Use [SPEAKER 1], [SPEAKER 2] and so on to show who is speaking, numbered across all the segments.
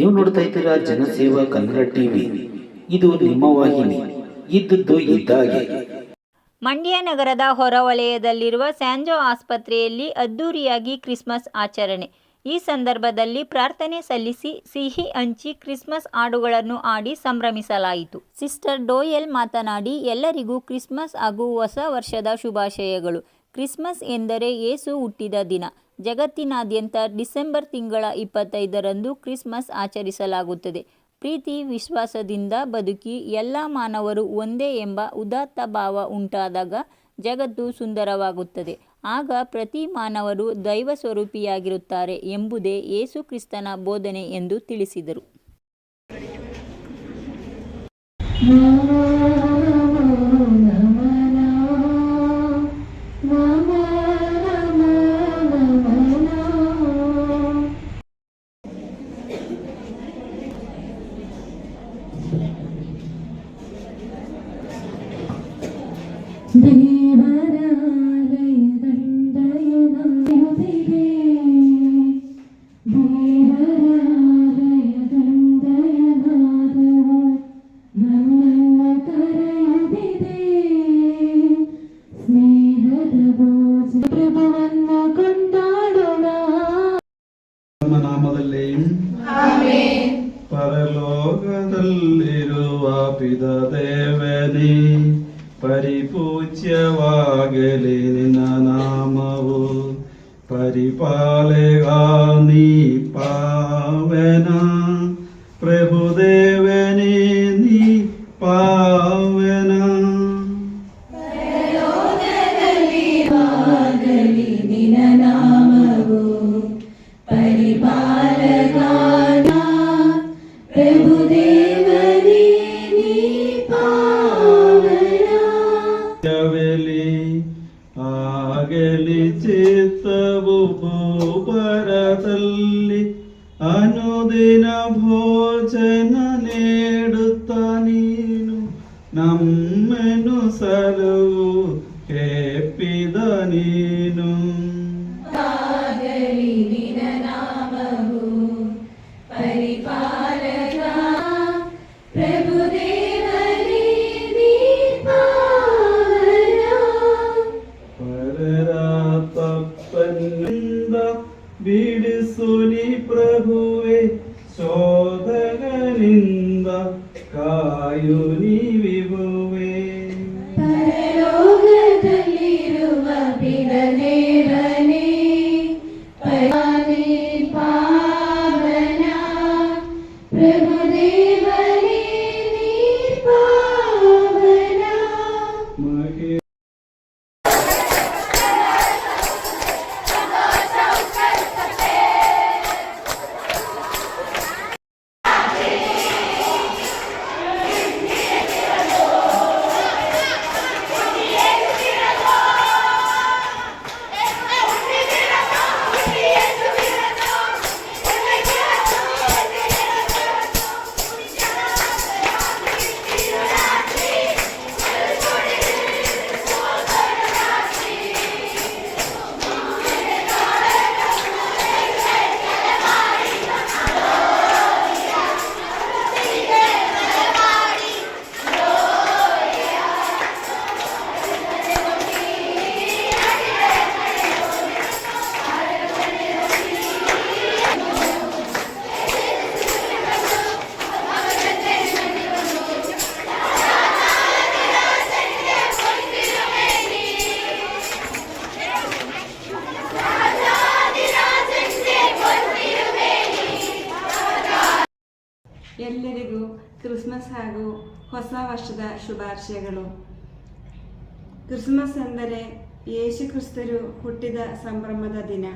[SPEAKER 1] ನೀವು ನೋಡ್ತಾ ಇದ್ದೀರಾ ಜನಸೇವಾ ಕನ್ನಡ ಟಿವಿ. ಇದು ನಿಮ್ಮ ವಾಹಿನಿ. ಇದ್ದದ್ದು ಇದ್ದಾಗೆ.
[SPEAKER 2] ಮಂಡ್ಯ ನಗರದ ಹೊರವಲಯದಲ್ಲಿರುವ ಸ್ಯಾಂಜೋ ಆಸ್ಪತ್ರೆಯಲ್ಲಿ ಅದ್ದೂರಿಯಾಗಿ ಕ್ರಿಸ್ಮಸ್ ಆಚರಣೆ. ಈ ಸಂದರ್ಭದಲ್ಲಿ ಪ್ರಾರ್ಥನೆ ಸಲ್ಲಿಸಿ ಸಿಹಿ ಹಂಚಿ ಕ್ರಿಸ್ಮಸ್ ಹಾಡುಗಳನ್ನು ಆಡಿ ಸಂಭ್ರಮಿಸಲಾಯಿತು. ಸಿಸ್ಟರ್ ಡೋಯಲ್ ಮಾತನಾಡಿ, ಎಲ್ಲರಿಗೂ ಕ್ರಿಸ್ಮಸ್ ಹಾಗೂ ಹೊಸ ವರ್ಷದ ಶುಭಾಶಯಗಳು. ಕ್ರಿಸ್ಮಸ್ ಎಂದರೆ ಏಸು ಹುಟ್ಟಿದ ದಿನ. ಜಗತ್ತಿನಾದ್ಯಂತ ಡಿಸೆಂಬರ್ ತಿಂಗಳ ಇಪ್ಪತ್ತೈದರಂದು ಕ್ರಿಸ್ಮಸ್ ಆಚರಿಸಲಾಗುತ್ತದೆ. ಪ್ರೀತಿ, ವಿಶ್ವಾಸದಿಂದ ಬದುಕಿ ಎಲ್ಲ ಮಾನವರು ಒಂದೇ ಎಂಬ ಉದಾತ್ತ ಭಾವ ಉಂಟಾದಾಗ ಜಗತ್ತು ಸುಂದರವಾಗುತ್ತದೆ. ಆಗ ಪ್ರತಿ ಮಾನವರು ದೈವ ಸ್ವರೂಪಿಯಾಗಿರುತ್ತಾರೆ ಎಂಬುದೇ ಯೇಸು ಕ್ರಿಸ್ತನ ಬೋಧನೆ ಎಂದು ತಿಳಿಸಿದರು.
[SPEAKER 3] ನಾಮದಲ್ಲಿ ಪರಲೋಕದಲ್ಲಿರುವ ಪಿತ ದೇವನೇ പരിപൂജ്യവാകലെ നിന്ന നാമവോ. പരിപാലക നീ പാവന. പ്രഭുദേവനെ നീ പാവന. നിന നാമ ಅನುದಿನ ಭೋಜನ ನೀಡುತ್ತ ನೀನು ನಮ್ಮನ್ನು ಸಲವು ಕೆಪ್ಪಿದ ನೀನು.
[SPEAKER 4] കർത്താവേ ശോധകനിന്ദ കായുനി വിഭുവേ. പരലോകതലിരുവ
[SPEAKER 3] പിടനേ
[SPEAKER 5] ಎಲ್ಲರಿಗೂ ಕ್ರಿಸ್ಮಸ್ ಹಾಗೂ ಹೊಸ ವರ್ಷದ ಶುಭಾಶಯಗಳು ಕ್ರಿಸ್ಮಸ್ ಎಂದರೆ ಯೇಸು ಕ್ರಿಸ್ತರು ಹುಟ್ಟಿದ ಸಂಭ್ರಮದ ದಿನ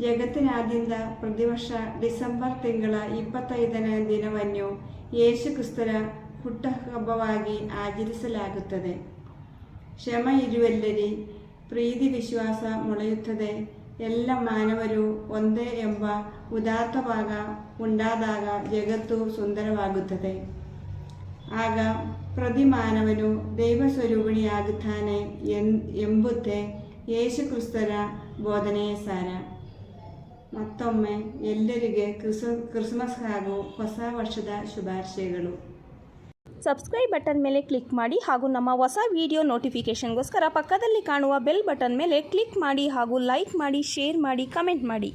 [SPEAKER 5] ಜಗತ್ತಿನಾದ್ಯಂತ ಪ್ರತಿ ವರ್ಷ ಡಿಸೆಂಬರ್ ತಿಂಗಳ ಇಪ್ಪತ್ತೈದನೇ ದಿನವನ್ನು ಯೇಸು ಕ್ರಿಸ್ತರ ಹುಟ್ಟಹಬ್ಬವಾಗಿ ಆಚರಿಸಲಾಗುತ್ತದೆ ಶ್ರಮ ಇರುವಲ್ಲರಿ ಪ್ರೀತಿ ವಿಶ್ವಾಸ ಮೊಳೆಯುತ್ತದೆ ಎಲ್ಲ ಮಾನವರು ಒಂದೇ ಎಂಬ ಉದಾತ್ತ ಉಂಡಾದಾಗ ಜಗತ್ತು ಸುಂದರವಾಗುತ್ತದೆ. ಆಗ ಪ್ರತಿ ಮಾನವನು ದೈವ ಸ್ವರೂಪಿಣಿಯಾಗುತ್ತಾನೆ ಎನ್, ಎಂಬುತ್ತೆ ಯೇಸುಕ್ರಿಸ್ತರ ಬೋಧನೆಯ ಸಾರ. ಮತ್ತೊಮ್ಮೆ ಎಲ್ಲರಿಗೆ ಕ್ರಿಸ್, ಕ್ರಿಸ್ಮಸ್ ಹಾಗೂ ಹೊಸ ವರ್ಷದ ಶುಭಾಶಯಗಳು.
[SPEAKER 6] ಸಬ್ಸ್ಕ್ರೈಬ್ ಬಟನ್ ಮೇಲೆ ಕ್ಲಿಕ್ ಮಾಡಿ ಹಾಗೂ ನಮ್ಮ ಹೊಸ ವಿಡಿಯೋ ನೋಟಿಫಿಕೇಷನ್ಗೋಸ್ಕರ ಪಕ್ಕದಲ್ಲಿ ಕಾಣುವ ಬೆಲ್ ಬಟನ್ ಮೇಲೆ ಕ್ಲಿಕ್ ಮಾಡಿ ಹಾಗೂ ಲೈಕ್ ಮಾಡಿ ಶೇರ್ ಮಾಡಿ ಕಮೆಂಟ್ ಮಾಡಿ.